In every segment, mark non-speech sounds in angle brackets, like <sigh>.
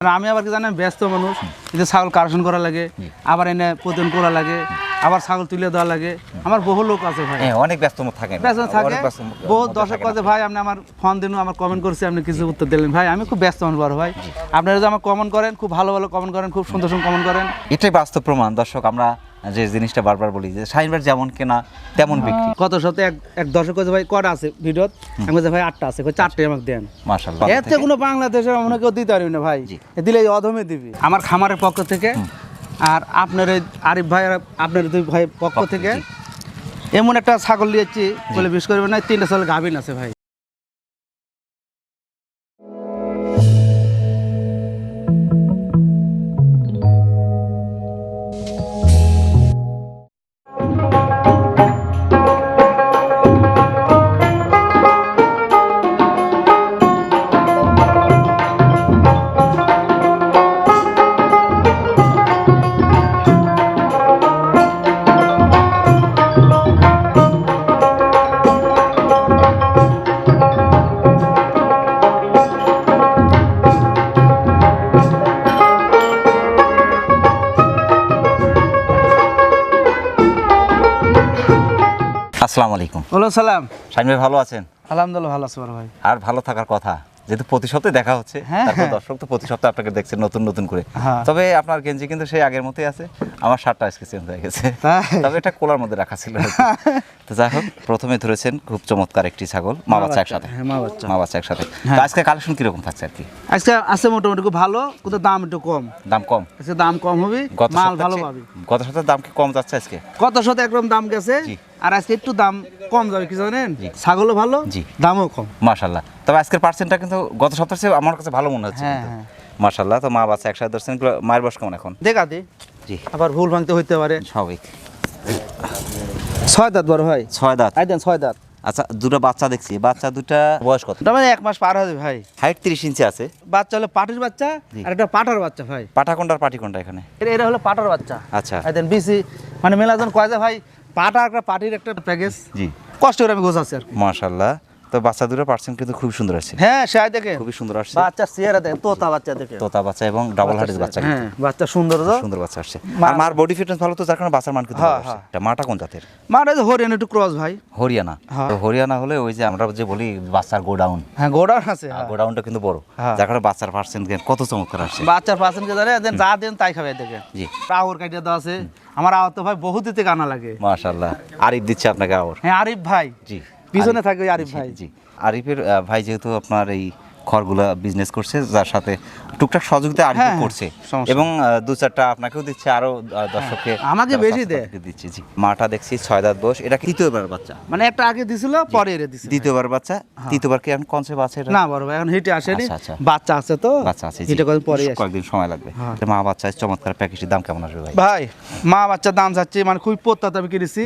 আমি আবার কি জানেন, ব্যস্ত মানুষ। ছাগল কারেকশন করা লাগে, আবার এনে প্রদান করা লাগে। আবার ছাগল তুলে দেওয়া লাগে। আমার বহু লোক আছে ভাই। হ্যাঁ অনেক ব্যস্ত থাকে। ব্যস্ত বহুত মধ্যে দর্শক কাছে ভাই আপনি আমার ফোন দিন আমার কমেন্ট করছি আপনি কিছু উত্তর দিলেন। ভাই আমি খুব ব্যস্ত মানুষ ভাই। আপনারা যদি আমার কমেন্ট করেন খুব ভালো ভালো কমেন্ট করেন খুব সুন্দর সুন্দর কমেন্ট করেন। এটাই বাস্তব প্রমাণ। দর্শক আমরা যে জিনিসটা বারবার বলি যে শাহিনবার যেমন কেনা তেমন বিক্রি। কত সপ্তাহে এক এক দর্শক কাছে ভাই কটা আছে ভিডিওত? আমি বলছি ভাই আটটা আছে। কই চারটে আমাকে দেন। মাশাআল্লাহ এতে কোনো বাংলাদেশের মনে কেউ দিতে পারবি না ভাই। দিলে অধমে দিবি। আমার খামারের পক্ষ থেকে আর আপনার এই আরিফ ভাই আপনার দুই ভাই পক্ষ পক্ষ, থেকে এমন একটা ছাগল নিয়েছি বলে বিশ করবে না তিনটা ছাগল গাভিন আছে ভাই। সালাম। শাহিন ভাই ভালো আছেন? আলহামদুলিল্লাহ ভালো আছি ভাই। আর ভালো থাকার কথা যেহেতু প্রতি সপ্তাহে দেখা হচ্ছে হ্যাঁ, তারপর হ্যাঁ। দর্শক তো প্রতি সপ্তাহে আপনাকে দেখছেন নতুন নতুন করে। হ্যাঁ। তবে আপনার গেঞ্জি কিন্তু সেই আগের মতোই আছে। আমার শার্টটা আজকে চেঞ্জ হয়ে গেছে। তবে এটা কোলার মধ্যে রাখা ছিল তো যাই হোক প্রথমে ধরেছেন খুব চমৎকার একটি ছাগল মা বাচ্চা একসাথে। হ্যাঁ মা বাচ্চা। একসাথে। হ্যাঁ। আজকে কালেকশন কীরকম থাকছে আর কি? আজকে আছে মোটামুটি খুব ভালো কিন্তু দাম একটু কম। দাম কম? আজকে দাম কম হবে গত মাল ভালো পাবি। গত সপ্তাহে দাম কি কম যাচ্ছে আজকে? কত শত একদম দাম গেছে। আর আজকে একটু দাম কম যাবে কি জানেন? ছাগলও ভালো জি। দামও কম। মাশাল্লাহ। তবে আজকের পার্সেন্টটা কিন্তু গত সপ্তাহে আমার কাছে ভালো মনে হচ্ছে হ্যাঁ। মাশাল্লাহ তো মা বাচ্চা একসাথে ধরছেন মায়ের বয়স কেমন এখন? দেখা দে। আবার ভুল ভাঙতে হইতে পারে। স্বাভাবিক। ছয় দাঁত বড় ভাই। ছয় দাঁত? আই দেন ছয় দাঁত। আচ্ছা দুটো বাচ্চা দেখছি। বাচ্চা দুটা বয়স কত? মানে এক মাস পার হবে ভাই। হাইট তিরিশ ইঞ্চি আছে। বাচ্চা হলো পাটির বাচ্চা আর একটা পাটার বাচ্চা ভাই। পাঠা কোনটা আর পাটি কোনটা এখানে। এরা- এরা হলো পাটার বাচ্চা। আচ্ছা। আই দেন বিসি। মানে মেলাজন কয় যে ভাই পাটা একটা পাটির একটা প্যাকেজ। জি। কষ্ট করে আমি গোছাচ্ছি আর। মাশাল্লাহ। তো বাচ্চা দুটো পার্সেন্ট কিন্তু খুব সুন্দর আছে। হ্যাঁ সে দেখে। খুবই সুন্দর আসছে। বাচ্চা চেহারা দেখে তোতা বাচ্চা দেখে। তোতা বাচ্চা এবং ডাবল হার্টের বাচ্চা হ্যাঁ বাচ্চা সুন্দর তো। সুন্দর বাচ্চা আসছে। আর মার বডি ফিটনেস ভালো তো যার কারণে বাচ্চার মান কিন্তু হ্যাঁ, ভালো আসছে। হ্যাঁ। এটা মাটা কোন জাতের? মানে হরিয়ানা একটু ক্রস ভাই। হরিয়ানা। হ্যাঁ। তো হরিয়ানা হলে ওই যে আমরা যে বলি বাচ্চার গোডাউন। হ্যাঁ গোডাউন আছে হ্যাঁ। গোডাউনটা কিন্তু বড়। হ্যাঁ। যার কারণে বাচ্চার পার্সেন্ট কত চমৎকার আসছে। বাচ্চার পার্সেন্ট কে যা দেন তাই খাবে দেখে। জি। আহর কাটিয়ে দেওয়া আছে। আমার আহর তো ভাই বহুত দিতে কানা লাগে। মাশাল্লাহ আরিফ দিচ্ছে আপনাকে আবার হ্যাঁ আরিফ ভাই। জি। পিছনে থাকে ওই আরিফ ভাই। জি। আরিফের ভাই যেহেতু আপনার এই খড়গুলা বিজনেস করছে যার সাথে টুকটাক সহযোগিতা আরিফ হ্যাঁ, করছে। এবং দু চারটা আপনাকেও দিচ্ছে আরও দর্শককে হ্যাঁ, আমাকে বেশি দেয়। দিচ্ছে। জি মাটা দেখছি ছয় দাঁত বয়স। এটা তৃতীয়বার বাচ্চা। মানে একটা আগে দিছিল পরে এরে দিছিল দ্বিতীয়বার বাচ্চা। তৃতীয়বার কি এখন কনসেপ্ট আছে এটা? না বড় ভাই এখন হিটে আসেনি। আচ্ছা, আচ্ছা। বাচ্চা আছে তো। বাচ্চা আছে জি। হিটে কদিন পরে আসে। কয়েকদিন সময় লাগবে। হ্যাঁ। এটা মা বাচ্চা চমৎকার প্যাকেজের দাম কেমন আসবে ভাই? ভাই মা বাচ্চার দাম যাচ্ছে মানে খুবই পোত্তাত আমি কিনেছি।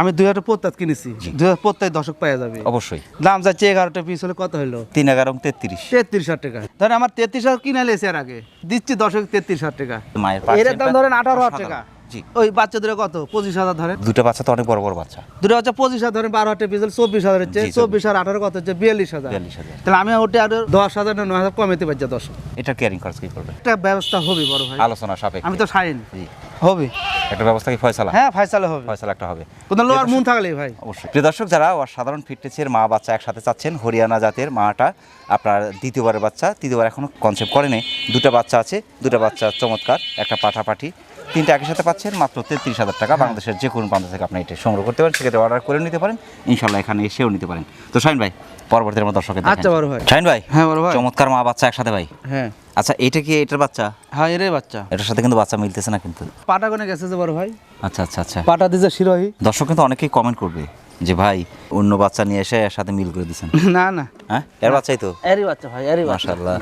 আমি দুই হাজার পোত্তাত কিনেছি। দুই হাজার পোত্তায় দশক পাওয়া যাবে। অবশ্যই। দাম যাচ্ছে এগারোটা পিস হলে কত হলো তিন এগারো তেত্রিশ। তেত্রিশ হাজার টাকা। ধরেন আমার তেত্রিশ হাজার কিনে লেছে এর আগে। দিচ্ছি দশক তেত্রিশ হাজার টাকা। মায়ের এর দাম ধরেন আঠারো হাজার টাকা। জি। ওই বাচ্চাদের কত? পঁচিশ হাজার ধরেন। দুটো বাচ্চা তো অনেক বড় বড় বাচ্চা। দুটো হচ্ছে পঁচিশ হাজার ধরেন বারো হাজার পিস হলে চব্বিশ হাজার হচ্ছে চব্বিশ। হাজার আঠারো কত হচ্ছে? বিয়াল্লিশ হাজার। 42,000 তাহলে আমি ওটা আরও দশ হাজার না নয় হাজার কমেতে পারছি দশ। এটা কেয়ারিং খরচ কি করবে? একটা ব্যবস্থা হবে বড় ভাই। আলোচনা সাপেক্ষে। আমি তো সাইন। জি। হবে। একটা ব্যবস্থা কি ফয়সালা? হ্যাঁ ফাইসালে হবে। ফয়সালা একটা হবে। কোনো লোয়ার মন থাকলে ভাই। অবশ্যই। প্রিয় দর্শক যারা সাধারণ ফিটনেসের মা বাচ্চা একসাথে চাচ্ছেন হরিয়ানা জাতের মাটা আপনার দ্বিতীয়বারের বাচ্চা তৃতীয়বার এখনও কনসেপ্ট করেনি। দুটো বাচ্চা আছে দুটো বাচ্চা চমৎকার একটা পাঠাপাঠি। তিনটা একই সাথে পাচ্ছেন মাত্র তেত্রিশ হাজার টাকা। বাংলাদেশের যে কোনো প্রান্ত থেকে আপনি এটা সংগ্রহ করতে পারেন সেক্ষেত্রে অর্ডার করে নিতে পারেন ইনশাল্লাহ এখানে এসেও নিতে পারেন। তো শাইন ভাই পরবর্তী আমার দর্শকের আচ্ছা বড় ভাই। শাইন ভাই হ্যাঁ বড় ভাই। চমৎকার মা বাচ্চা একসাথে ভাই। হ্যাঁ। আচ্ছা এটা কি এটার বাচ্চা? হ্যাঁ এর বাচ্চা। এটার সাথে কিন্তু বাচ্চা মিলতেছে না কিন্তু। পাটা কোনে গেছে যে বড় ভাই? আচ্ছা আচ্ছা আচ্ছা। পাটা দিছে শিরোহী। দর্শক কিন্তু অনেকেই কমেন্ট করবে যে ভাই অন্য বাচ্চা নিয়ে এসে এর সাথে মিল করে দিচ্ছেন <laughs> না না। হ্যাঁ? এর বাচ্চাই তো? এরই বাচ্চা ভাই এরই মাশাআল্লাহ।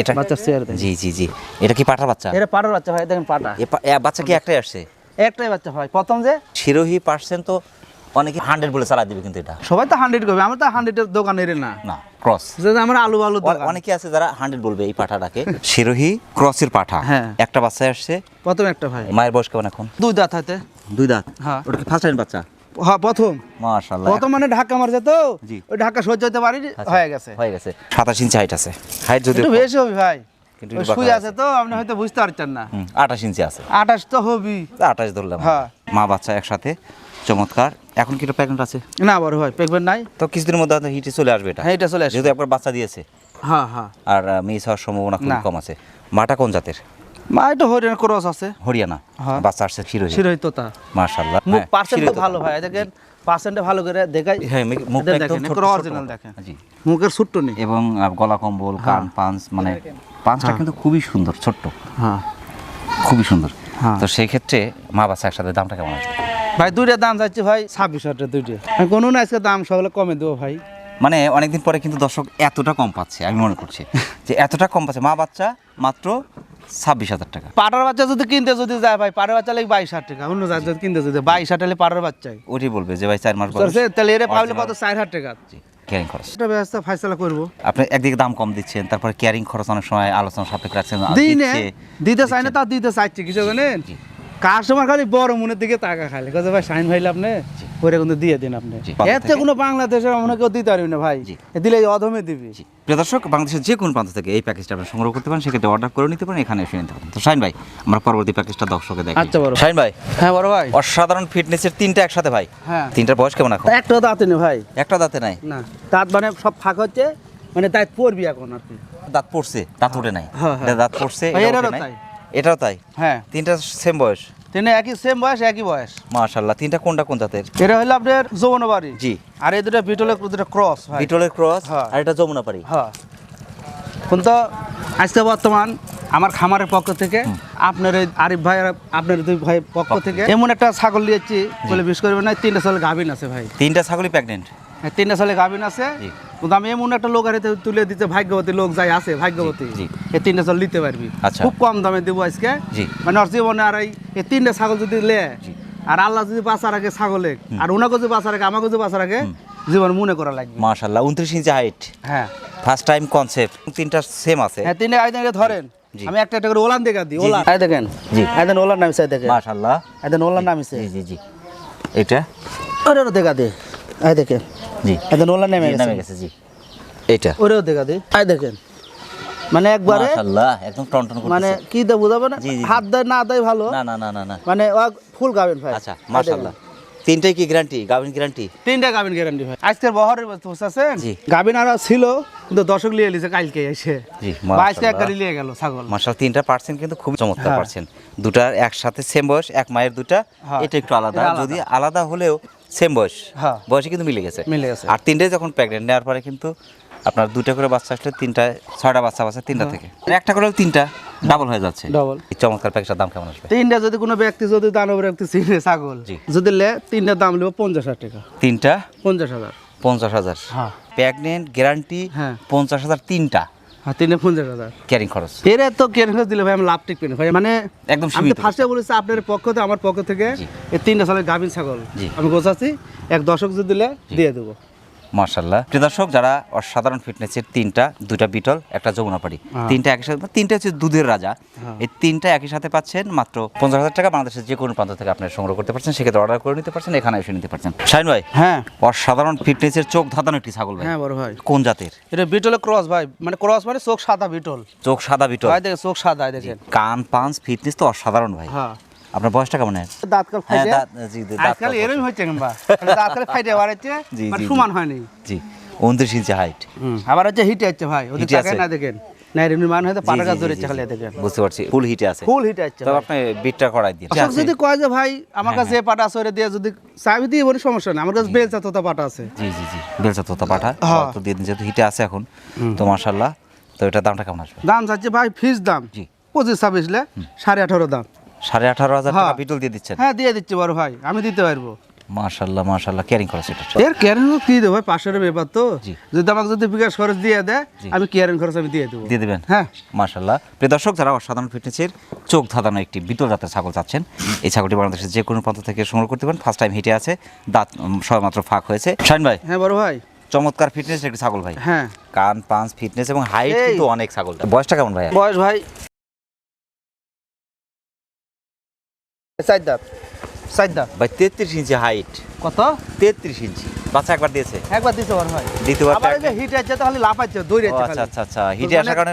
এটা বাচ্চার চেয়ার দেখেন। জি জি জি। এটা কি পাঠার বাচ্চা? এরা পাটার বাচ্চা ভাই দেখেন পাটা। এ বাচ্চা কি একটাই আসছে? একটাই বাচ্চা ভাই। প্রথম যে? শিরোহী পার্সেন্ট তো অনেকে হান্ড্রেড বলে চালা দিবে কিন্তু এটা। সবাই তো হান্ড্রেড করবে আমরা তো হান্ড্রেডের দোকান এর না। না ক্রস। যে আমরা আলু আলু অনেকে আছে যারা হান্ড্রেড বলবে এই পাঠাটাকে। শিরোহী ক্রসের পাঠা। হ্যাঁ। একটা বাচ্চা আসছে। প্রথম একটা ভাই। মায়ের বয়স কেমন এখন? দুই দাঁত হাতে। দুই দাঁত? হ্যাঁ। ওটা কি ফার্স্ট টাইম বাচ্চা? হ্যাঁ প্রথম। মাশাআল্লাহ। প্রথম মানে ঢাকা মারছে তো? ওই ঢাকা সহ্য হতে পারি আচ্ছা, হয়ে গেছে। হয়ে গেছে। সাতাশ ইঞ্চি হাইট আছে। হাইট যদি একটু বেশি হবে ভাই। কিন্তু আছে। তো আপনি হয়তো বুঝতে পারছেন না। হুম আঠাশ ইঞ্চি আছে। আঠাশ তো হবি আঠাশ ধরলাম হ্যাঁ। মা বাচ্চা একসাথে চমৎকার। এখন কি প্রেগনেন্ট আছে? না বড় পেকবেন নাই। তো কিছুদিনের মধ্যে হয়তো হিটে চলে আসবে এটা। হ্যাঁ এটা চলে আসে যেহেতু একবার বাচ্চা দিয়েছে। হ্যাঁ হ্যাঁ। আর মিস হওয়ার সম্ভাবনা খুব না। কম আছে। মাটা কোন জাতের? মা এটা হরিয়ানা ক্রস আছে। হরিয়ানা? হ্যাঁ। বাচ্চা আসছে ক্ষীর শিরোই তোতা মাশাল্লাহ মুখ পার্সেন্ট ভালো ভাই দেখেন পার্সেন্টে ভালো করে দেখাই। হ্যাঁ মুখটা একদম ছোট একটু ছোট original মতো। দেখেন। জি। মুখের ছোট্ট নেই। এবং গলা কম্বল কান পাঞ্চ মানে পাঞ্চটা কিন্তু খুবই সুন্দর ছোট্ট। হ্যাঁ। খুবই সুন্দর। তো সেই ক্ষেত্রে মা বাচ্চা একসাথে দামটা কেমন আসবে? ভাই দুইটা দাম যাচ্ছে ভাই ছাব্বিশ হাজার দুইটা। আমি কোনো না আজকে দাম সকলে কমে দেবো ভাই। মানে অনেকদিন পরে কিন্তু দর্শক এতটা কম পাচ্ছে আমি মনে করছি। <laughs> যে এতটা কম পাচ্ছে। মা বাচ্চা মাত্র ছাব্বিশ হাজার টাকা। পাটার বাচ্চা যদি কিনতে যদি যায় ভাই পাটার বাচ্চা লাগে বাইশ হাজার টাকা। অন্য জাত যদি কিনতে যদি বাইশ হাজার টাকা পাটার ওটি বলবে যে ভাই চার মাস তাহলে এর পাবলে কত? চার হাজার টাকা। ক্যারিং খরচ। এটা ব্যবস্থা ফাইসলা করব। আপনি একদিকে দাম কম দিচ্ছেন তারপরে ক্যারিং খরচ অনেক সময় আলোচনা সাপেক্ষ রাখছেন। দিতে চাই না তা দিতে চাইছে কিছু জানেন। কাস্টমার খালি বড় মনের দিকে টাকা খালি। কাজে ভাই সাইন ভাইলে আপনি ওরে কিন্তু দিয়ে দিন আপনি। থেকে কোনো বাংলাদেশের মনে কেউ দিতে পারবি না ভাই। দিলে এই অধমে দিবি। প্রিয় দর্শক বাংলাদেশের যে কোনো প্রান্ত থেকে এই প্যাকেজটা আপনি সংগ্রহ করতে পারেন সেক্ষেত্রে অর্ডার করে নিতে পারেন এখানে এসে নিতে পারেন। তো শাইন ভাই আমরা পরবর্তী প্যাকেজটা দর্শকে দেখি আচ্ছা, বড়। শাইন ভাই হ্যাঁ বড় ভাই। অসাধারণ ফিটনেসের তিনটা একসাথে ভাই। হ্যাঁ। তিনটার বয়স কেমন এখন? একটা দাঁতে নেই ভাই। একটা দাঁতে নাই? না। দাঁত মানে সব ফাঁক হচ্ছে মানে দাঁত পড়বি এখন আর কি। দাঁত পড়ছে দাঁত উঠে নাই। হ্যাঁ, হ্যাঁ। দাঁত পড়ছে ভাই, এটা নাই। এটাও তাই? হ্যাঁ। তিনটা সেম বয়স? তিনি একই সেম বয়স একই বয়স। মাশাল্লাহ তিনটা কোনটা কোন জাতের? এটা হলো আপনার যৌবন বাড়ি জি। আর এই দুটো বিটলের দুটো ক্রস ভাই। বিটলের ক্রস হ্যাঁ। আর এটা যমুনা পারি হ্যাঁ। কিন্তু আজকে বর্তমান আমার খামারের পক্ষ থেকে আপনার এই আরিফ ভাই আপনার দুই ভাই পক্ষ থেকে এমন একটা ছাগল নিয়েছি বলে বিশ করবেন না তিনটা ছাগল গাভিন আছে ভাই। তিনটা ছাগলই প্রেগনেন্ট তিনটা সালে গাভিন আছে। কিন্তু আমি এমন একটা লোক হারিতে তুলে দিতে ভাগ্যবতী লোক যাই আছে ভাগ্যবতী। এই তিনটা চাল নিতে পারবি। আচ্ছা। খুব কম দামে দেবো আজকে। মানে ওর জীবনে আর এই তিনটা ছাগল যদি লে আর আল্লাহ যদি বাঁচা রাখে ছাগলে আর ওনাকে যদি বাঁচা রাখে আমাকে যদি বাঁচা রাখে জীবন মনে করা লাগবে। মাশাল্লাহ উনত্রিশ ইঞ্চি হাইট হ্যাঁ। ফার্স্ট টাইম কনসেপ্ট তিনটা সেম আছে। হ্যাঁ তিনটে আই দেখে ধরেন। আমি একটা একটা করে ওলান দেখা দিই ওলান। আই দেখেন। জি। আই দেন ওলান নামিছে দেখেন। মাশাল্লাহ আই দেন ওলান নামিছে। জি জি। জি এটা ওরে দেখা দে। আই দেখেন। জি। এটা নোলা নেমে গেছে। নেমে গেছে জি। এটা। ওরেও দেখা দে। আই দেখেন। মানে একবারে মাশাআল্লাহ একদম টনটন করতেছে। মানে কি দে বুঝাবো না। হাত দেয় না দেয় ভালো। না না না না মানে ও ফুল গাবেন ভাই। আচ্ছা দেখেন। তিনটাই কি গ্যারান্টি গ্যারান্টি তিনটা গাবিন গ্যারান্টি ভাই আজকের বহরের বুঝতেছেন জি। গাবিন আর ছিল কিন্তু দর্শক লিয়ে লিছে কালকে এসে। জি, এক গাড়ি লিয়ে গেল ছাগল। তিনটা পার্সেন্ট কিন্তু খুব চমৎকার হ্যাঁ। পার্সেন্ট। দুটার একসাথে সেম বয়স এক মায়ের দুটা হ্যাঁ। এটা একটু আলাদা। যদি আলাদা হলেও সেম বয়স হ্যাঁ। বয়সে কিন্তু মিলে গেছে। মিলে গেছে। আর তিনটাই যখন প্রেগনেন্ট নেওয়ার পরে কিন্তু আপনার দুটা করে বাচ্চা আসলে তিনটা ছয়টা বাচ্চা বাচ্চা তিনটা থেকে। একটা করে তিনটা ডাবল হয়ে যাচ্ছে। এই চমৎকার প্যাকেজটার দাম কেমন আসবে? তিনটা যদি কোনো ব্যক্তি যদি দানব ব্যক্তি চিনে ছাগল জি। যদি লে তিনটা দাম নেব পঞ্চাশ হাজার টাকা। তিনটা? পঞ্চাশ হাজার। পঞ্চাশ হাজার। হ্যাঁ। প্রেগনেন্ট গ্যারান্টি হ্যাঁ। পঞ্চাশ হাজার তিনটা। হ্যাঁ তিনটা পঞ্চাশ হাজার। ক্যারিং খরচ। এর তো কেন দিলে ভাই আমি লাভ না ভাই। মানে একদম আমি। ফার্স্টে বলেছি আপনার পক্ষ থেকে আমার পক্ষ থেকে এই তিনটা সালের গাভীন ছাগল জি। আমি গোছাচ্ছি। এক দশক যদি দিলে দিয়ে দেবো। মার্শাল্লাহ প্রিয় দর্শক যারা অসাধারণ ফিটনেসের তিনটা দুটা বিটল একটা যমুনাপাড়ি হ্যাঁ। তিনটা একই সাথে তিনটা হচ্ছে দুধের রাজা। হ্যাঁ। এই তিনটা একই সাথে পাচ্ছেন মাত্র পঞ্চাশ হাজার টাকা। বাংলাদেশের যে কোনো প্রান্ত থেকে আপনারা সংগ্রহ করতে পারছেন সেক্ষেত্রে অর্ডার করে নিতে পারছেন এখানে এসে নিতে পারছেন। শাইন ভাই হ্যাঁ। অসাধারণ ফিটনেসের চোখ ধাঁধানো একটি ছাগল ভাই। হ্যাঁ বড় ভাই। কোন জাতের? এটা বিটলের ক্রস ভাই। মানে ক্রস মানে চোখ সাদা বিটল। চোখ সাদা বিটল। ভাই দেখেন চোখ সাদা দেখেন। কান পাঞ্চ ফিটনেস তো অসাধারণ ভাই। হ্যাঁ। আপনার বয়সটা কেমন হয় দাঁত কাল হ্যাঁ, ফাইটে জি, দাঁত কাল আজকাল এরকম হচ্ছে কিংবা দাঁত কাল ফাইটে মানে সমান। হয়নি। জি উনত্রিশ ইঞ্চি হাইট আবার হচ্ছে হিটে হচ্ছে ভাই ওদের টাকা না দেখেন। না এর নির্মাণ হয়তো পাটা গাছ ধরে খালি দেখেন। বুঝতে পারছি। ফুল হিটে আছে। ফুল হিটে আছে তবে আপনি বিটটা করাই দিন। যদি কয় যে ভাই আমার কাছে হ্যাঁ, এ পাটা ওরে দিয়ে যদি চাবি দিয়ে বলি সমস্যা নেই আমার কাছে বেলচা তোতা পাটা আছে। জি জি জি বেলচা তোতা হ্যাঁ। তো দিন যেহেতু হিটে আছে এখন তো মার্শাল্লাহ তো এটার দামটা কেমন আসবে? দাম চাচ্ছে ভাই ফিস দাম। জি। পঁচিশ ছাব্বিশ লে সাড়ে আঠারো দাম। সাড়ে আঠারো হাজার টাকা হ্যাঁ। বিটল দিয়ে দিচ্ছেন? হ্যাঁ দিয়ে দিচ্ছি বড় ভাই আমি দিতে পারব। মার্শাল্লাহ মার্শাল্লাহ ক্যারিং খরচ এটা এর কেয়ারিং কি দেবো ভাই? ব্যাপার তো। যদি আমাকে যদি বিকাশ খরচ দিয়ে দেয় আমি কেয়ারিং খরচ আমি দিয়ে দেবো। দিয়ে দেবেন? হ্যাঁ। মার্শাল্লাহ প্রিয় দর্শক যারা অসাধারণ ফিটনেসের চোখ ধাঁধানো একটি বিটল জাতের ছাগল চাচ্ছেন এই ছাগলটি বাংলাদেশের যে কোনো প্রান্ত থেকে সংগ্রহ করতে পারেন। ফার্স্ট টাইম হিটে আছে দাঁত সবেমাত্র ফাঁক হয়েছে। শাইন ভাই। হ্যাঁ বড় ভাই। চমৎকার ফিটনেস একটি ছাগল ভাই। হ্যাঁ। কান পাঁচ ফিটনেস এবং হাইট কিন্তু অনেক ছাগল। বয়সটা কেমন ভাই বয়স ভাই চার দাঁত। দাঁত। ভাই তেত্রিশ ইঞ্চি হাইট কত? তেত্রিশ ইঞ্চি। বাচ্চা একবার দিয়েছে। একবার দিতে বড় ভাই দ্বিতীয়বার আবার এই যে হিট আছে তাহলে লাফাচ্ছে দৌড়ে ও আচ্ছা আচ্ছা আচ্ছা হিটে আসার কারণে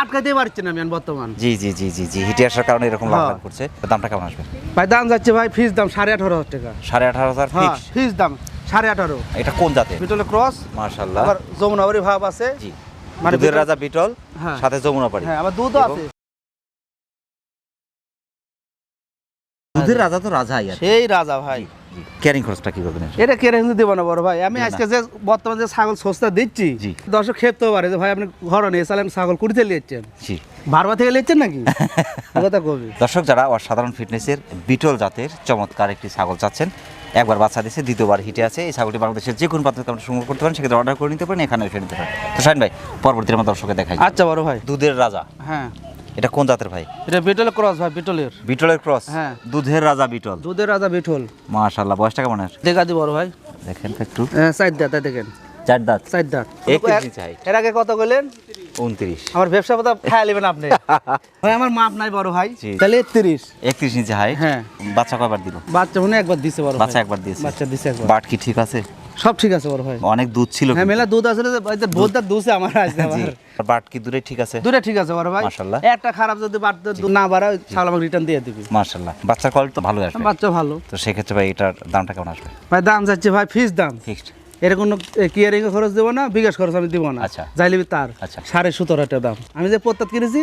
আটকাতে পারছি না আমি বর্তমান। জি জি জি জি জি হিটে আসার কারণে এরকম হ্যাঁ। করছে। দামটা কেমন আসবে? ভাই দাম যাচ্ছে ভাই ফিস দাম সাড়ে আঠারো হাজার টাকা। সাড়ে আঠারো হাজার হ্যাঁ ফিক্স ফিস দাম সাড়ে আঠারো। এটা কোন জাতে বিটলে ক্রস মার্শাল্লাহ আবার যমুনাবাড়ি ভাব আছে। জি। মানে দুধের রাজা বিটল হ্যাঁ। সাথে যমুনা পাড়ি হ্যাঁ আবার দুধও আছে। দুধের রাজা তো রাজাই আর সেই রাজা ভাই। ক্যারিং খরচটা কি করবেন এটা দেবো না বড় ভাই। আমি আজকে যে বর্তমানে যে ছাগল সস্তা দিচ্ছি। দর্শক খেপতেও পারে যে ভাই আপনি ঘর নিয়ে চালেন ছাগল কুড়িতে জি। থেকে নাকি? <laughs> কথা কবি। দর্শক যারা অসাধারণ ফিটনেসের বিটল জাতের চমৎকার একটি ছাগল চাচ্ছেন একবার বাচ্চা দিয়েছে দ্বিতীয়বার হিটে আছে। এই ছাগলটি বাংলাদেশের যে কোনো প্রান্ত আপনি সংগ্রহ করতে পারেন সেক্ষেত্রে অর্ডার করে নিতে পারেন এখানে এসে নিতে পারেন। তো ভাই পরবর্তী আমার দর্শকে দেখাই। আচ্ছা বড় ভাই। দুধের রাজা। হ্যাঁ। এটা কোন জাতের ভাই? এটা বিটলের ক্রস ভাই বিটলের। বিটলের ক্রস? হ্যাঁ। দুধের রাজা বিটল। দুধের রাজা বিটল। মাশাল্লাহ বয়সটা কেমন এর? দেখা দি বড় ভাই। দেখেন তো একটু। হ্যাঁ সাইড দাঁত দেখেন। চার দাঁত। সাইড দাঁত। এক ইঞ্চি height। এর আগে কত বললেন উনত্রিশ। আমার ব্যবসা কথা খেয়াল নেবেন আপনি। <laughs> ভাই আমার মাপ নাই বড় ভাই। তাহলে একত্রিশ। একত্রিশ ইঞ্চি হাইট। হ্যাঁ। বাচ্চা কয়বার দিল? বাচ্চা মনে একবার দিছে বড় বাচ্চা একবার দিয়েছে বাচ্চা দিছে একবার। বাট কি ঠিক আছে? সব ঠিক আছে বড় ভাই। অনেক দুধ ছিল হ্যাঁ মেলা দুধ আসলে বহুত দুধে। আমার আছে জি আমার বাট কি দূরে ঠিক আছে? দূরে ঠিক আছে বড় ভাই। মাশাআল্লাহ। একটা খারাপ যদি বাট না বাড়ায় ছাগল আমাকে রিটার্ন দিয়ে দিবি। মাশাআল্লাহ। বাচ্চা কোয়ালিটি তো ভালো আসবে। বাচ্চা ভালো। তো সেক্ষেত্রে ভাই এটার দামটা কেমন আসবে? ভাই দাম যাচ্ছে ভাই ফিস দাম। ফিক্সড এর কোনো কিয়ারিং খরচ দেবো না বিকাশ খরচ আমি দিব না। আচ্ছা। যাই লিবি তার আচ্ছা। সাড়ে সতেরো টাকা দাম। আমি যে প্রত্যাত কিনেছি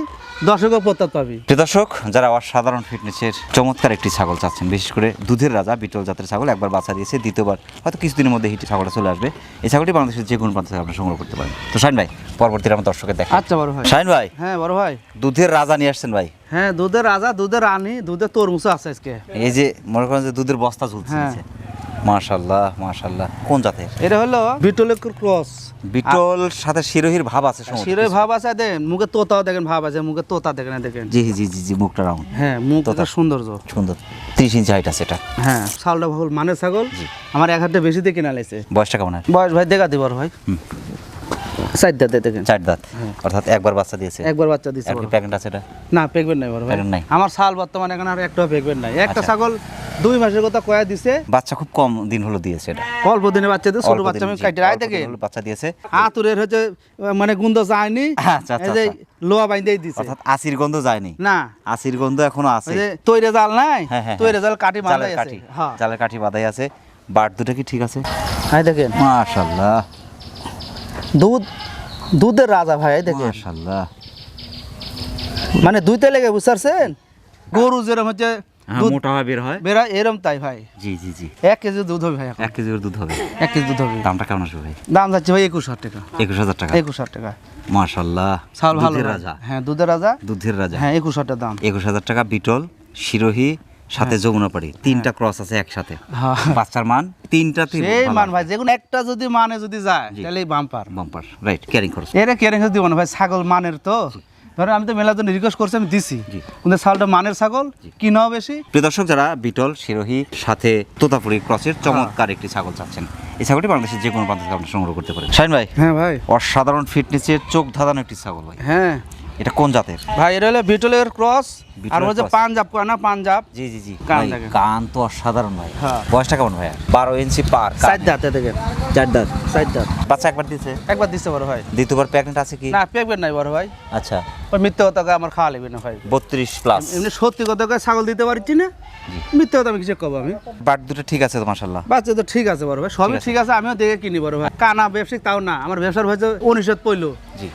দশকও প্রত্যাত পাবি। দর্শক যারা অসাধারণ ফিটনেসের চমৎকার একটি ছাগল চাচ্ছেন বিশেষ করে দুধের রাজা বিটল জাতের ছাগল একবার বাচ্চা দিয়েছে দ্বিতীয়বার হয়তো কিছুদিনের মধ্যে হিটে ছাগলটা চলে আসবে। এই ছাগলটি বাংলাদেশের যে কোনো প্রান্ত থেকে আপনি সংগ্রহ করতে পারেন। তো শাইন ভাই পরবর্তীতে আমার দর্শকের দেখা আচ্ছা বড় ভাই। শাইন ভাই। হ্যাঁ বড় ভাই। দুধের রাজা নিয়ে আসছেন ভাই। হ্যাঁ দুধের রাজা দুধের রানী দুধের তরমুজও আছে আজকে। এই যে মনে করেন যে দুধের বস্তা ঝুলছে হ্যাঁ। মাশাল্লাহ মাশাল্লাহ কোন জাতের? এটা হলো বিটলের ক্রস। বিটল সাথে শিরোহির ভাব আছে শিরোহির ভাব আছে দেখেন মুখে তোতাও দেখেন ভাব আছে মুখে তোতা দেখেন দেখেন। জি জি জি জি মুখটা রাউন্ড হ্যাঁ মুখ তোতা। একটা সৌন্দর্য। সুন্দর। ত্রিশ ইঞ্চি হাইট আছে এটা। হ্যাঁ সালটা ভুল মানে ছাগল। আমার এক হাতে বেশি দিয়ে কিনা লাইছে বয়সটা কেমন? বয়স ভাই দেখা দিবার ভাই। সাইড দাঁতে দেখেন। চার দাঁত অর্থাৎ একবার বাচ্চা দিয়েছে। একবার বাচ্চা দিচ্ছে আর কি আছে এটা? না নাই বড় ভাই। নাই। আমার সাল বর্তমানে এখন আর নাই। একটা আচ্ছা। ছাগল দুই মাসের কথা কয়া দিছে। বাচ্চা খুব কম দিন হলো দিয়েছে এটা। অল্প দিনে বাচ্চা দিয়ে ছোট বাচ্চা আমি কাটি। রায় বাচ্চা দিয়েছে। আতুরের হচ্ছে মানে গুন্দ যায়নি। আচ্ছা, আচ্ছা, আচ্ছা। লোয়া বাইন্দেই দিছে। অর্থাৎ আসির গন্ধ যায়নি? না। আসির গন্ধ এখনও আছে। তৈরে জাল নাই? হ্যাঁ হ্যাঁ তৈরে জাল কাটি জালের বাঁধাই আছে। কাঠি। হ্যাঁ। জালের কাঠি বাঁধাই আছে। বাট দুটো কি ঠিক আছে? হাই দেখেন। মাশাল্লাহ দুধ দুধের রাজা ভাই মাশাল্লাহ মানে দুইতে লেগে বুঝতে গরু যেরকম হচ্ছে হ্যাঁ হয় বের হয়। বেরা তাই ভাই। জি জি জি। এক কেজি দুধ হবে ভাই এক কেজি দুধ হবে। এক কেজি দুধ হবে। দামটা কেমন আসবে ভাই? দাম যাচ্ছে ভাই একুশ হাজার টাকা। একুশ হাজার টাকা? একুশ হাজার টাকা। মাশাল্লাহ ভালো দুধের রাজা। হ্যাঁ দুধের রাজা। দুধের রাজা। হ্যাঁ একুশ হাজার টাকা দাম। একুশ হাজার টাকা বিটল শিরোহি সাথে যমুনাপাড়ি। তিনটা ক্রস আছে একসাথে। হ্যাঁ। বাচ্চার মান তিনটা সেই মান ভাই যেগুলো একটা যদি মানে যদি যায় তাহলে বাম্পার বাম্পার রাইট ক্যারিং খরচ এরা কেয়ারিং দিব না ভাই ছাগল মানের তো। ধরেন আমি তো মেলার জন্য রিকোয়েস্ট করছি আমি দিছি। কিন্তু ছাগলটা মানের ছাগল কিনাও বেশি? প্রিয় দর্শক যারা বিটল শিরোহি সাথে তোতাপুরি ক্রসের চমৎকার একটি ছাগল চাচ্ছেন। এই ছাগলটি বাংলাদেশের যে কোনো প্রান্ত থেকে আপনি সংগ্রহ করতে পারেন শাইন ভাই। হ্যাঁ ভাই অসাধারণ ফিটনেসের চোখ ধাঁধানো একটি ছাগল ভাই। হ্যাঁ। এটা কোন জাতের? ভাই এটা হলো বিটলের ক্রস আর হচ্ছে পাঞ্জাব কয় না পাঞ্জাব? জি জি জি। কান তো অসাধারণ ভাই। হ্যাঁ। বয়সটা কেমন ভাই বারো ইঞ্চি পার সাইড দাঁতে দেখেন। চার দাঁত। সাইড দাঁত। বাচ্চা একবার দিয়েছে একবার দিচ্ছে বড় ভাই। দ্বিতীয়বার প্রেগনেন্ট আছে কি? না পেকবেন নাই বড় ভাই। আচ্ছা। ওই মিথ্যে কথা আমার খাওয়া লাগবে না ভাই। বত্রিশ প্লাস এমনি সত্যি কথা ছাগল দিতে পারছি না। মিথ্যে কথা আমি কিছু কব আমি? বাট দুটো ঠিক আছে তো মাসাল্লাহ বাচ্চা তো ঠিক আছে বড় ভাই সবই ঠিক আছে। আমিও দেখে কিনি বড় ভাই। কানা ব্যবসায়িক তাও না আমার ব্যবসার হয়েছে উনিশত পইলো জি।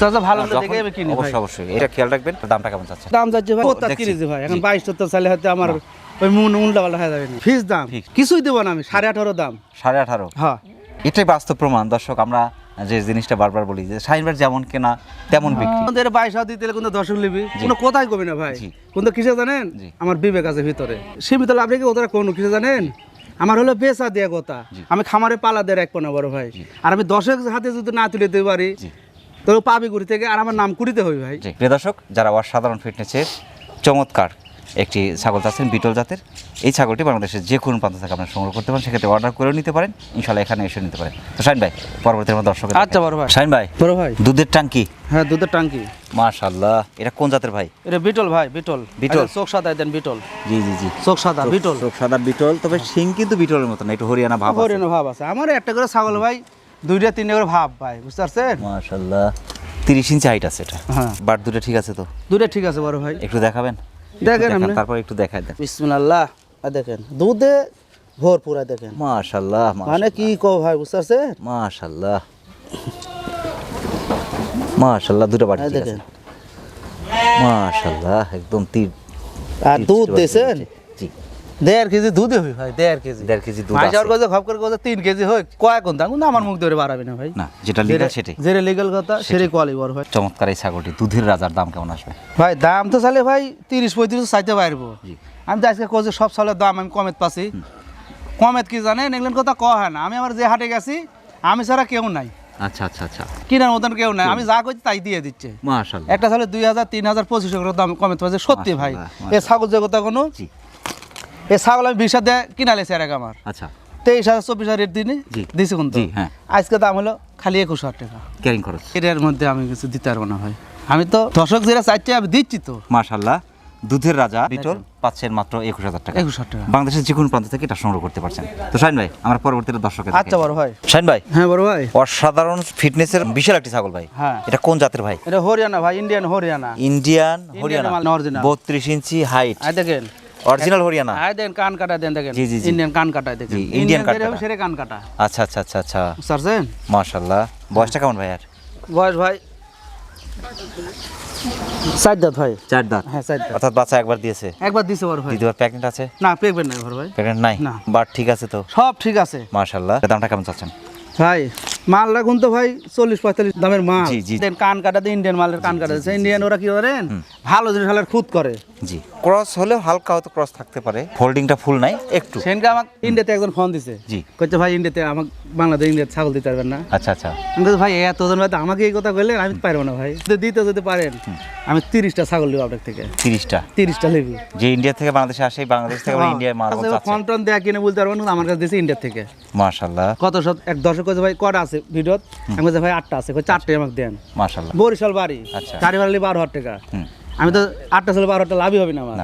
চাচা ভালো দেখে আমি কিনি অবশ্যই অবশ্যই। এটা খেয়াল রাখবেন দামটা কেমন চাচ্ছে দাম যাচ্ছে ভাই দেখছি। কিনেছি ভাই। এখন জি। বাইশ সত্তর সালে হয়তো আমার ওই মুন উল্টা পাল্টা হয়ে যাবে ফিস দাম? কিছুই দেবো না আমি সাড়ে আঠারো দাম। সাড়ে আঠারো? হ্যাঁ। এটাই বাস্তব প্রমাণ। দর্শক আমরা যে জিনিসটা বারবার বলি যে শাহিনবার যেমন কেনা তেমন বিক্রি। আমাদের বাইশ দিতে কোনো দর্শক লিবি কোনো কথাই কবি না ভাই। কিন্তু কিসে জানেন? আমার বিবেক আছে ভিতরে। সীমিত লাভ রেখে ওদের কোনো কিসে জানেন? আমার হলো বেচা দেওয়া কথা। আমি খামারে পালা দিয়ে রাখব না বড় ভাই। আর আমি দশের হাতে যদি না তুলে দিতে পারি। তো পাবি গুড়ি থেকে আর আমার নাম কুড়িতে হবে ভাই। প্রিয় দর্শক যারা অসাধারণ ফিটনেসের চমৎকার একটি ছাগল চাচ্ছেন বিটল জাতের এই ছাগলটি বাংলাদেশের যে কোনো প্রান্ত থেকে আপনারা সংগ্রহ করতে পারেন। সেক্ষেত্রে অর্ডার করেও নিতে পারেন। ইনশাল্লাহ এখানে এসে নিতে পারেন। তো শাইন ভাই পরবর্তী আমার দর্শক আচ্ছা, বড় ভাই। শাইন ভাই বড় ভাই। দুধের টাঙ্কি হ্যাঁ দুধের টাঙ্কি মাশাল্লাহ এটা কোন জাতের ভাই? এটা বিটল ভাই বিটল। বিটল? চোখ সাদা দেন বিটল। জি জি জি। চোখ সাদা বিটল। চোখ সাদা বিটল। তবে শিং কিন্তু বিটলের মতো না একটু হরিয়ানা ভাব হরিয়ানা ভাব আছে। আমার একটা করে ছাগল ভাই দুইটা তিনটা করে ভাব ভাই বুঝতে পারছেন? মাশাল্লাহ তিরিশ ইঞ্চি হাইট আছে এটা। হ্যাঁ। বাট দুটো ঠিক আছে তো? দুইটা ঠিক আছে বড় ভাই। একটু দেখাবেন? দেখেন আপনি। তারপর একটু দেখাই দেন। বিসমিল্লাহ। দেখেন দুধে ভরপুর দেখেন। মাশাল্লাহ মানে কি কো ভাই বুঝতে পারছেন? মাশাল্লাহ মাশাল্লাহ দুটো বাটি দেখেন। মাশাল্লাহ একদম তীর আর দুধ দিয়েছেন? জি দেড় কেজি দুধ হবে ভাই দেড় কেজি। দেড় কেজি দুধ মাঝে আছে। কাছে খপ করে কথা তিন কেজি হোক কয় কোন দাম? আমার মুখ ধরে বাড়াবে না ভাই। না যেটা লিগাল সেটাই। যেটা লিগাল কথা সেটাই। কোয়ালি বড় ভাই চমৎকার এই ছাগলটি দুধের রাজার দাম কেমন আসবে? ভাই দাম তো চালে ভাই তিরিশ পঁয়ত্রিশ চাইতে পারব। আমি তো আজকে কোচে সব সালের দাম আমি কমেত পাচ্ছি। কমেত কি জানেন? এগুলো কথা কয় হয় না। আমি আমার যে হাটে গেছি আমি ছাড়া কেউ নাই। আচ্ছা আচ্ছা আচ্ছা। কিনার মতন কেউ নাই। আমি যা করছি তাই দিয়ে দিচ্ছে। একটা সালে দুই হাজার তিন হাজার পঁচিশশো করে দাম কমেত পাচ্ছি। সত্যি ভাই এ ছাগল যে কথা কোনো জি এ ছাগল আমি বিশ হাজার কিনা লেছি আর এক আমার। আচ্ছা। তেইশ হাজার চব্বিশ হাজার রেট দিনে। দিছি কিন্তু। হ্যাঁ। আজকে দাম হলো খালি একুশ হাজার টাকা। ক্যারিং খরচ। এটার মধ্যে আমি কিছু দিতে পারব না ভাই। আমি তো দর্শক যেটা চাইছে আমি দিচ্ছি তো। মাশাল্লাহ দুধের রাজা বিটল পাচ্ছেন মাত্র একুশ হাজার টাকা। একুশ হাজার টাকা। বাংলাদেশের যে কোনো প্রান্ত থেকে এটা সংগ্রহ করতে পারছেন। তো শাইন ভাই আমার পরবর্তীতে দর্শকের আচ্ছা বড় ভাই। শাইন ভাই হ্যাঁ বড় ভাই। অসাধারণ ফিটনেসের বিশাল একটি ছাগল ভাই। হ্যাঁ। এটা কোন জাতের ভাই? এটা হরিয়ানা ভাই ইন্ডিয়ান হরিয়ানা। ইন্ডিয়ান হরিয়ানা। মাল, original। বত্রিশ ইঞ্চি হাইট দেখেন। অরিজিনাল হরিয়ানা আই দেখেন কান কাটা দেন দেখেন। জি, জি। ইন্ডিয়ান কান কাটা দেখেন। ইন্ডিয়ান কান কাটা। সেটা কান কাটা। আচ্ছা আচ্ছা আচ্ছা আচ্ছা। পারছেন মাশাল্লাহ বয়সটা কেমন ভাই আর বয়স ভাই চার দাঁত ভাই। চার দাঁত? হ্যাঁ চার দাঁত। অর্থাৎ বাচ্চা একবার দিয়েছে? একবার দিয়েছে বড় ভাই। দ্বিতীয়বার প্রেগনেন্ট আছে? না পেকবেন নাই বড় ভাই। প্রেগনেন্ট নাই? না। বাট ঠিক আছে তো? সব ঠিক আছে। মাশাল্লাহ দামটা কেমন চাচ্ছেন? ভাই মাল রাখুন তো ভাই চল্লিশ পঁয়তাল্লিশ দামের মাল। দেন কান কাটা দিয়ে ইন্ডিয়ান মালের কান কাটা। দিচ্ছে ইন্ডিয়ান ওরা কি করেন? ভালো জিনিস হালার খুদ করে। জি। ক্রস হলেও হালকা হয়তো ক্রস থাকতে পারে। ফোল্ডিংটা ফুল নাই একটু। সেনকে আমাকে ইন্ডিয়াতে একজন ফোন দিছে। জি। কইছে ভাই ইন্ডিয়াতে আমাকে বাংলাদেশ ইন্ডিয়াতে ছাগল দিতে পারবেন না। আচ্ছা আচ্ছা। আমি ভাই আমাকে এই কথা বললেন আমি পারব না ভাই। দিতে যদি পারেন আমি তিরিশটা ছাগল নেব আপনার থেকে। তিরিশটা? তিরিশটা নেবি। যে ইন্ডিয়া থেকে বাংলাদেশে আসে বাংলাদেশ থেকে ইন্ডিয়ায় মাল ফোন টোন দেয়া কিনে বলতে পারব না আমার কাছে দিয়েছে ইন্ডিয়া থেকে। মাশাল্লাহ কত সব এক কইছে ভাই কটা আছে? ভিডিওত? আমি বলছি ভাই আটটা আছে চারটে আমাকে দেন। মাশাল্লাহ বরিশাল বাড়ি। আচ্ছা। গাড়ি ভাড়া বারো হাজার টাকা। আমি তো আটটা ছিল বারো হাজার লাভই হবে না আমার।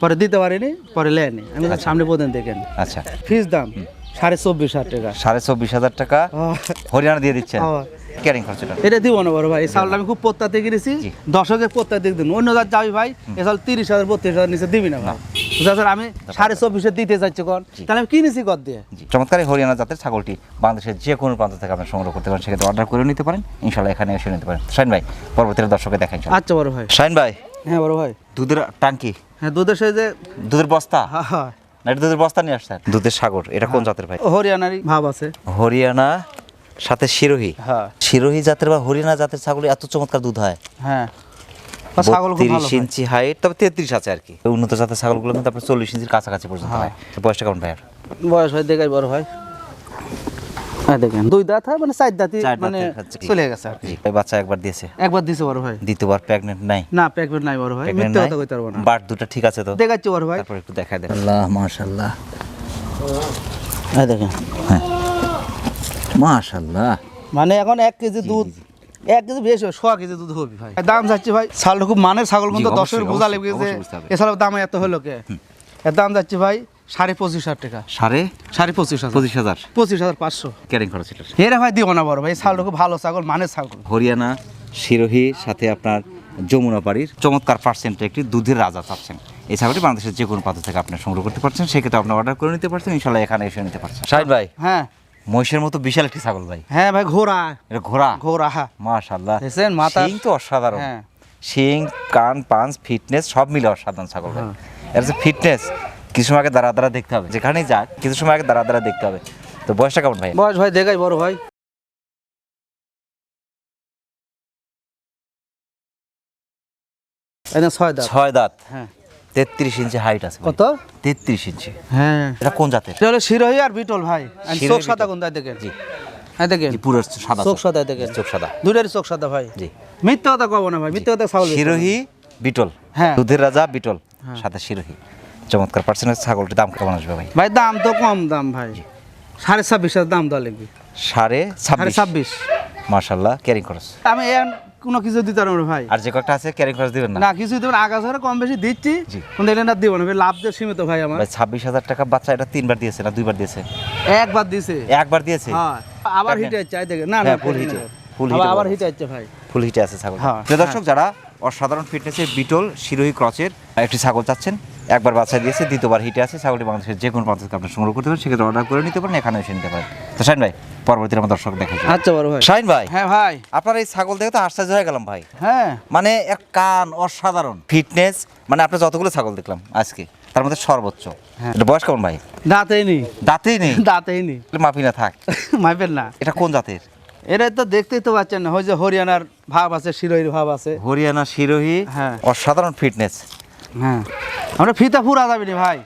পরে দিতে পারিনি পরে লেয়নি আমি সামনে পর্যন্ত দেখেন। আচ্ছা। ফিস দাম সাড়ে চব্বিশ হাজার টাকা। সাড়ে চব্বিশ হাজার টাকা। হরিয়ানা দিয়ে দিচ্ছেন? ও, ক্যারিং খরচটা এটা দিব না বড় ভাই এই চাউলটা আমি খুব প্রত্যাতে কিনেছি। দশকের প্রত্যাতে দিন। অন্য যার যাবি ভাই এ চাউল তিরিশ হাজার বত্রিশ হাজার নিচে দিবি না ভাই। স্যার আমি সাড়ে চব্বিশে দিতে চাইছি কর তাহলে আমি কিনেছি কর দিয়ে? চমৎকার হরিয়ানা জাতের ছাগলটি বাংলাদেশের যে কোনো প্রান্ত থেকে আপনি সংগ্রহ করতে পারেন সেক্ষেত্রে অর্ডার করে নিতে পারেন। ইনশাল্লাহ এখানে এসে নিতে পারেন। শাইন ভাই পরবর্তীতে দর্শকে দেখান আচ্ছা বড় ভাই। শাইন ভাই হ্যাঁ বড় ভাই। দুধের টাঙ্কি হ্যাঁ দুধের সাথে যে দুধের বস্তা? হ্যাঁ, হ্যাঁ, এটা দুধের বস্তা নিয়ে আসছেন? দুধের সাগর এটা কোন জাতের ভাই? হরিয়ানারই। ভাব আছে। হরিয়ানা সাথে শিরোহী। হ্যাঁ। শিরোহী জাতের বা হরিয়ানা জাতের ছাগল এত চমৎকার দুধ হয়? হ্যাঁ। তিরিশ ইঞ্চি হাইট তবে তেত্রিশ আছে আর কি। উন্নত জাতের ছাগলগুলো কিন্তু আপনার চল্লিশ ইঞ্চির কাছাকাছি পর্যন্ত হয়। বয়সটা কেমন ভাই আর বয়স হয় দেখাই বড় ভাই হ্যাঁ দেখেন। দুই দাঁত হয় মানে চার দাঁতই মানে চলে গেছে আর কি। বাচ্চা একবার দিয়েছে। একবার দিছে বড় ভাই দ্বিতীয়বার প্রেগনেন্ট নাই। না নাই বড় ভাই প্রেগনেন্ট কথা কইতে পারব না। বাট দুটো ঠিক আছে তো? দেখাচ্ছি বড় ভাই। তারপর একটু দেখা দেন। আল্লাহ হ্যাঁ দেখেন। মাশাল্লাহ মানে এখন এক কেজি দুধ এক কেজি বেশি সোয়া কেজি দুধ হবে ভাই। দাম যাচ্ছে ভাই ছাগলটা খুব মানের ছাগল কিন্তু অবশ্যই, দশের বোঝা লেগে গেছে অবশ্যই বুঝতে হবে। এছাড়াও দাম এত হলো কে? এর দাম যাচ্ছে ভাই সাড়ে পঁচিশ হাজার টাকা। সাড়ে? সাড়ে পঁচিশ হাজার। পঁচিশ হাজার? পঁচিশ হাজার পাঁচশো। ক্যারিং খরচ এটা। এরা ভাই না বড় ভাই এই ছাগলটা খুব ভালো ছাগল মানের ছাগল। হরিয়ানা শিরোহী সাথে আপনার যমুনা পাড়ির চমৎকার পার্সেন্ট একটি দুধের রাজা চাচ্ছেন এই ছাগলটি বাংলাদেশের যে কোনো প্রান্ত থেকে আপনি সংগ্রহ করতে পারছেন সেক্ষেত্রে আপনি অর্ডার করে নিতে পারছেন ইনশাল্লাহ এখানে এসে নিতে পারছেন। ভাই হ্যাঁ। মহিষের মতো বিশাল একটি ছাগল ভাই। হ্যাঁ ভাই ঘোড়া। এটা ঘোড়া? ঘোড়া হ্যাঁ। মাশাল্লাহ দেখছেন, মাথা- শিং তো অসাধারণ। হ্যাঁ। শিং কান পাঞ্চ ফিটনেস সব মিলে অসাধারণ ছাগল ভাই। এর যে ফিটনেস। কিছু সময় আগে দাঁড়া দাঁড়া দেখতে হবে। যেখানেই যাক কিছু সময় আগে দাঁড়া দাঁড়া দেখতে হবে। তো বয়সটা কেমন ভাই? বয়স ভাই দেখাই বড় ভাই। ছয় দাঁত। ছয় দাঁত। হ্যাঁ। তেত্রিশ ইঞ্চি হাইট আছে কত? তেত্রিশ ইঞ্চি। হ্যাঁ। এটা কোন জাতের? এটা হলো শিরোহী আর বিটল ভাই। আর চোখ সাদা। কোন দেখেন? জি। হ্যাঁ দেখেন। পুরো সাদা চোখ সাদা দেখেন। চোখ সাদা। দুটারই চোখ সাদা ভাই। জি। মিথ্যা কথা কব না ভাই মিথ্যা কথা ছাগল বেচবো বিটল। হ্যাঁ। দুধের রাজা বিটল। সাথে শিরোহী। চমৎকার। পার্সেন্টের ছাগলটির দাম কেমন আসবে ভাই? ভাই দাম তো কম দাম ভাই। সাড়ে ছাব্বিশ হাজার দাম দেওয়া লাগবে। সাড়ে ছাব্বিশ। ছাব্বিশ। মার্শাল্লাহ ক্যারিং খরচ। আমি কোনো কিছু দিতে পারব ভাই। আর যে কয়েকটা আছে ক্যারিং খরচ দিবেন না? না কিছু দেবেন কম বেশি দিচ্ছি। কিন্তু না দিব না লাভ সীমিত ভাই আমার। ভাই ছাব্বিশ হাজার টাকা বাচ্চা এটা তিনবার দিয়েছে না দুইবার দিয়েছে? একবার দিছে একবার দিয়েছে? হ্যাঁ আবার হিটে চাই দেখে না না হ্যাঁ, hit এ, full hit এ আবার হিটে যাচ্ছে ভাই। ফুল হিটে আছে ছাগল। হ্যাঁ, দর্শক যারা অসাধারণ ফিটনেসের বিটল শিরোহী ক্রচের একটি ছাগল চাচ্ছেন একবার বাচ্চা দিয়েছে দ্বিতীয়বার হিটে আছে ছাগলটি বাংলাদেশের যে কোনো প্রান্ত থেকে আপনি সংগ্রহ করতে পারেন সেক্ষেত্রে অর্ডার করে নিতে পারেন এখানে এসে নিতে পারেন। তো শাইন ভাই পরবর্তীতে আমার দর্শক দেখে আচ্ছা বড় ভাই। শাইন ভাই হ্যাঁ ভাই। আপনার এই ছাগল দেখে তো আশ্চর্য হয়ে গেলাম ভাই। হ্যাঁ। মানে এক কান অসাধারণ ফিটনেস মানে আপনার যতগুলো ছাগল দেখলাম আজকে তার মধ্যে সর্বোচ্চ। হ্যাঁ। এটা বয়স কেমন ভাই? দাঁতেই নি দাঁতেই নেই? <laughs> দাঁতেই নি মাফি না থাক। <laughs> মাইপেন না। এটা কোন জাতের? এরা তো দেখতেই তো পাচ্ছেন না ওই যে হরিয়ানার ভাব আছে শিরোহির ভাব আছে। হরিয়ানা শিরোহী হ্যাঁ। অসাধারণ ফিটনেস হ্যাঁ। আমরা ফিতা ফুরা যাবে না ভাই।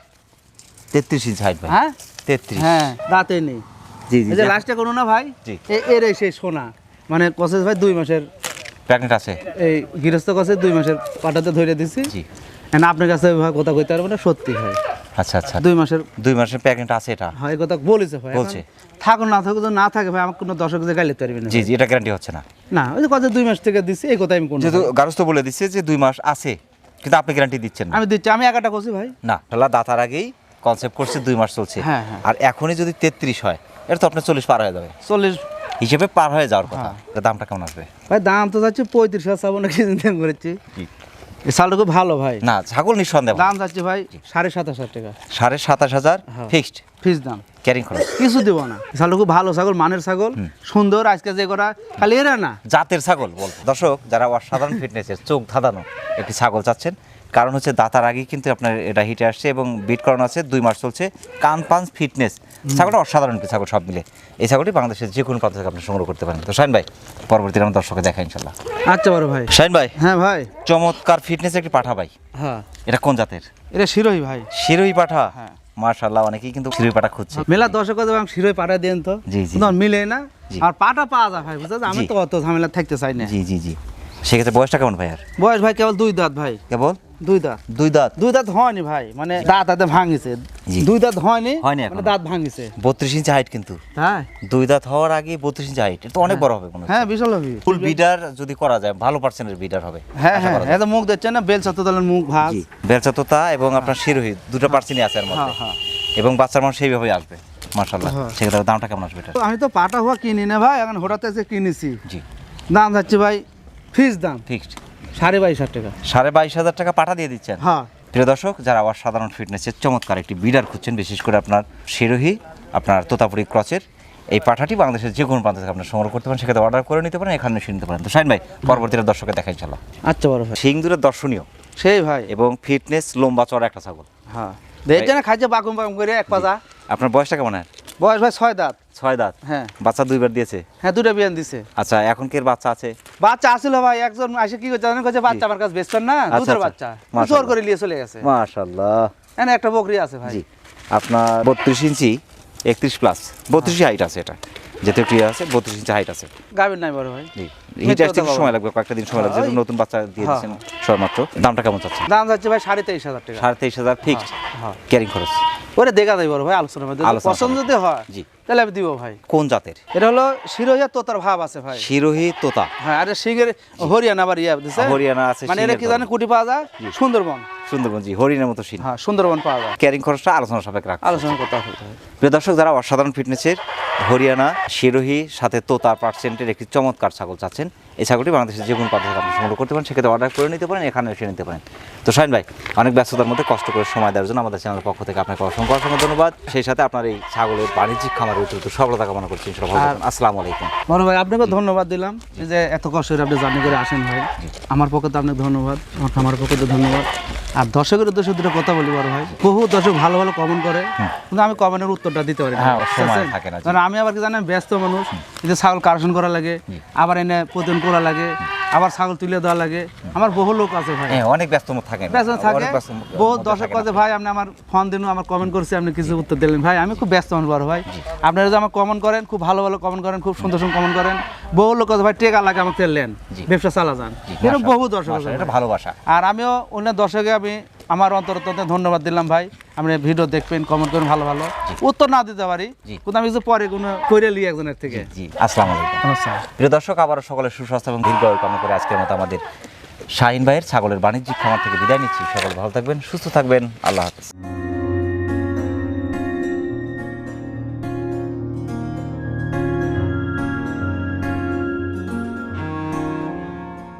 তেত্রিশ ইঞ্চ হাইট ভাই। হ্যাঁ? তেত্রিশ। হ্যাঁ দাঁতেই নেই। জি জি এই যে লাস্টে কোনো না ভাই। জি। এর এই সেই সোনা। মানে কসেস ভাই দুই মাসের। প্রেগনেন্ট আছে। এই গৃহস্থ কসে দুই মাসের পাটাতে ধরে দিছি। জি। And আপনার কাছে ভাই কথা কইতে পারব না সত্যি ভাই। আচ্ছা আচ্ছা। দুই মাসের দুই মাসের প্রেগনেন্ট আছে এটা। হয় কথা বলেছে ভাই। বলছে। থাকুন না থাকুক না থাকে ভাই আমার কোনো দর্শক যে গাইলে পারবি না জি জি এটা গ্যারান্টি হচ্ছে না। না ওই যে কথা দুই মাস থেকে দিছি এই কথা আমি কোন যেহেতু গারস্থ বলে দিচ্ছে যে দুই মাস আছে। কিন্তু আপনি গ্যারান্টি দিচ্ছেন না। আমি দিচ্ছি আমি একাটা করছি ভাই। না তাহলে দাতার আগেই কনসেপ্ট করছে দুই মাস চলছে। হ্যাঁ, হ্যাঁ। আর এখনই যদি তেত্রিশ হয় এটা তো আপনার চল্লিশ পার হয়ে যাবে। চল্লিশ। হিসেবে পার হয়ে যাওয়ার কথা। হ্যাঁ। দামটা কেমন আসবে? ভাই দাম তো যাচ্ছে পঁয়ত্রিশ হাজার সাবন কিনতে করেছি। খুব ভালো ভাই। না ছাগল নিঃসন্দেহ। দাম যাচ্ছে ভাই সাড়ে সাতাশ হাজার টাকা। সাড়ে সাতাশ হাজার ফিক্সড ফিক্সড দাম। ক্যারিং খরচ। কিছু দেব না। ছাগল খুব ভালো ছাগল মানের ছাগল সুন্দর আজকে যে করা খালি এরা না। জাতের ছাগল বল দর্শক যারা অসাধারণ ফিটনেসের চোখ ধাঁধানো একটি ছাগল চাচ্ছেন কারণ হচ্ছে দাতার আগেই কিন্তু আপনার এটা হিটে আসছে এবং বিট করানো আছে দুই মাস চলছে কান পাঞ্চ ফিটনেস ছাগলটা অসাধারণ একটি ছাগল সব মিলে। এই ছাগলটি বাংলাদেশের যে কোনো প্রান্ত থেকে আপনি সংগ্রহ করতে পারেন। তো শাইন ভাই পরবর্তীতে আমার দর্শকে দেখা ইনশাল্লাহ আচ্ছা বড় ভাই। শাইন ভাই হ্যাঁ ভাই। চমৎকার ফিটনেস একটি পাঠা ভাই। হ্যাঁ। এটা কোন জাতের? এটা শিরোই ভাই। শিরোই পাঠা। হ্যাঁ। মার্শাল্লাহ অনেকেই কিন্তু শিরোই পাঠা খুঁজছে। মেলা দর্শক এবং শিরোই পাটা দেন তো। জি, জি। মিলে না। আর পাটা পাওয়া যায় ভাই বুঝতে আমি তো অত ঝামেলা থাকতে চাই না। জি জি জি। সেক্ষেত্রে বয়সটা কেমন ভাই আর? বয়স ভাই কেবল দুই দাঁত ভাই। কেবল? দুই দাঁত। দুই দাঁত? দুই দাঁত হয়নি ভাই মানে দাঁত হাতে ভাঙিছে। দুই দাঁত হয়নি হয়নি মানে দাঁত ভাঙিছে। বত্রিশ ইঞ্চি হাইট কিন্তু। হ্যাঁ দুই দাঁত হওয়ার আগে বত্রিশ ইঞ্চি হাইট এটা অনেক বড় হবে মনে হ্যাঁ বিশাল হবে। ফুল বিডার যদি করা যায় ভালো পার্সেন্টের বিডার হবে হ্যাঁ হ্যাঁ এটা মুখ না? মুখ বেলচাততা এবং আপনার শিরোহিত দুটো পার্সেন্টই আছে এর মধ্যে। হ্যাঁ, হ্যাঁ। এবং বাচ্চার মানুষ আসবে হ্যাঁ। সেক্ষেত্রে দামটা কেমন আসবে এটা? আমি তো পাটা হওয়া কিনি না ভাই এখন হঠাৎ এসে কিনেছি। জি। দাম যাচ্ছে ভাই ফিস দাম। ফিক্সড সাড়ে বাইশ হাজার টাকা। সাড়ে বাইশ হাজার টাকা পাঠা দিয়ে দিচ্ছেন? হ্যাঁ। প্রিয় দর্শক যারা অসাধারণ ফিটনেসের চমৎকার একটি বিডার খুঁজছেন বিশেষ করে আপনার শিরোহী আপনার তোতাপুরি ক্রচের এই পাঠাটি বাংলাদেশের যে কোনো প্রান্ত থেকে আপনার সংগ্রহ করতে পারেন সেক্ষেত্রে অর্ডার করে নিতে পারেন এখানে এসে নিতে পারেন। তো শাইন ভাই পরবর্তীতে দর্শকের দেখা ইনশাল্লাহ আচ্ছা বড় ভাই। সিংদুরের দর্শনীয়। সেই ভাই। এবং ফিটনেস লম্বা চড়া একটা ছাগল। হ্যাঁ। দেখছে না খাইছে বাকুম বাকুম করে এক পাজা। আপনার বয়সটা কেমন আর? বয়স ভাই ছয় দাঁত। ছয় দাঁত? হ্যাঁ। বাচ্চা দুইবার দিয়েছে? হ্যাঁ দুটো বিয়ান দিছে। আচ্ছা এখন কি এর বাচ্চা আছে? বাচ্চা আসলে ভাই একজন আসে কি করছে জানেন? বাচ্চা আমার কাছে বেচছেন না আচ্ছা, দুধের আচ্ছা। বাচ্চা। মাশাআল্লাহ। জোর করে নিয়ে চলে গেছে। মাশাল্লাহ এনে একটা বকরি আছে ভাই। জি। আপনার বত্রিশ ইঞ্চি একত্রিশ প্লাস বত্রিশ হাইট আছে এটা। একটু ইয়ে আছে বত্রিশ ইঞ্চি হাইট আছে। নাই বড় ভাই। আসতে একটু সময় লাগবে কয়েকটা দিন সময় লাগবে হ্যাঁ, ওই- নতুন বাচ্চা দিয়ে হ্যাঁ, দিচ্ছেন সবেমাত্র। দামটা কেমন চাচ্ছেন? দাম যাচ্ছে ভাই সাড়ে তেইশ হাজার টাকা। সাড়ে তেইশ হাজার ফিক্সড হ্যাঁ ক্যারিং খরচ। ওরে দেখা যায় বড় ভাই আলোচনা মধ্যে। পছন্দ যদি হয় জি। তাহলে আমি দিব ভাই। কোন জাতের? এটা হলো শিরোহিয়া তোতার ভাব আছে ভাই। শিরোহী তোতা। হ্যাঁ আরে সিংহের হরিয়ানা আবার ইয়া দিছে হরিয়ানা আছে মানে এটা কি জানেন কুটি পাওয়া যায়? সুন্দরবন। সুন্দরবন জি হরিণের মতো শিল। হ্যাঁ সুন্দরবন পাওয়া যায়। ক্যারিং খরচটা আলোচনা সাপেক্ষ রাখা আলোচনা করতে হবে। প্রিয় দর্শক যারা অসাধারণ ফিটনেসের হরিয়ানা শিরোহী সাথে তোতা পার্সেন্টের একটি চমৎকার ছাগল চাচ্ছেন। এই ছাগলটি বাংলাদেশের যে কোনো প্রান্ত আপনি সংগ্রহ করতে পারেন সেক্ষেত্রে অর্ডার করে নিতে পারেন এখানে এসে নিতে পারেন। তো শাইন ভাই অনেক ব্যস্ততার মধ্যে কষ্ট করে সময় দেওয়ার জন্য আমাদের চ্যানেলের পক্ষ থেকে আপনাকে অসংখ্য অসংখ্য ধন্যবাদ। সেই সাথে আপনার এই ছাগলের বাণিজ্যিক খামারের উত্তর সফলতা কামনা করছি আসসালামু আলাইকুম। বড় ভাই আপনাকে ধন্যবাদ দিলাম যে এত কষ্ট করে আপনি জার্নি করে আসেন ভাই। আমার পক্ষে তো আপনাকে ধন্যবাদ আমার আমার পক্ষে তো ধন্যবাদ। আর দর্শকের উদ্দেশ্যে দুটো কথা বলি বড় ভাই বহু দর্শক ভালো ভালো কমেন্ট করে কিন্তু আমি কমেন্টের উত্তরটা দিতে পারি না। থাকে আমি আবার কি জানেন ব্যস্ত মানুষ। যে ছাগল কারেকশন করা লাগে আবার এনে প্রতিদিন করা লাগে আবার ছাগল তুলে দেওয়া লাগে। আমার বহু লোক আছে ভাই। হ্যাঁ অনেক ব্যস্ত থাকে। ব্যস্ত বহুত মধ্যে দর্শক কাছে ভাই আপনি আমার ফোন দিন আমার কমেন্ট করছি আপনি কিছু উত্তর দিলেন। ভাই আমি খুব ব্যস্ত মানুষ বড় ভাই। আপনারা যদি আমার কমেন্ট করেন খুব ভালো ভালো কমেন্ট করেন খুব সুন্দর সুন্দর কমেন্ট করেন। বহু লোক আছে ভাই টেকা লাগে আমাকে তেলেন জি। ব্যবসা চালা যান। বহু দর্শক আছে ভালোবাসা আর আমিও অন্য দর্শকে আমি আমার অন্তর ধন্যবাদ দিলাম ভাই। আপনি ভিডিও দেখবেন কমেন্ট করেন ভালো ভালো। উত্তর না দিতে পারি। কিন্তু আমি কিছু পরে কোনো করে লিয়ে একজনের থেকে। জি আসসালাম আলাইকুম। প্রিয় দর্শক আবারও সকলের সুস্বাস্থ্য এবং দীর্ঘ কামনা করে আজকের মতো আমাদের শাহিন ভাইয়ের ছাগলের বাণিজ্যিক খামার থেকে বিদায় নিচ্ছি। সকল ভালো থাকবেন সুস্থ থাকবেন। আল্লাহ হাফিজ।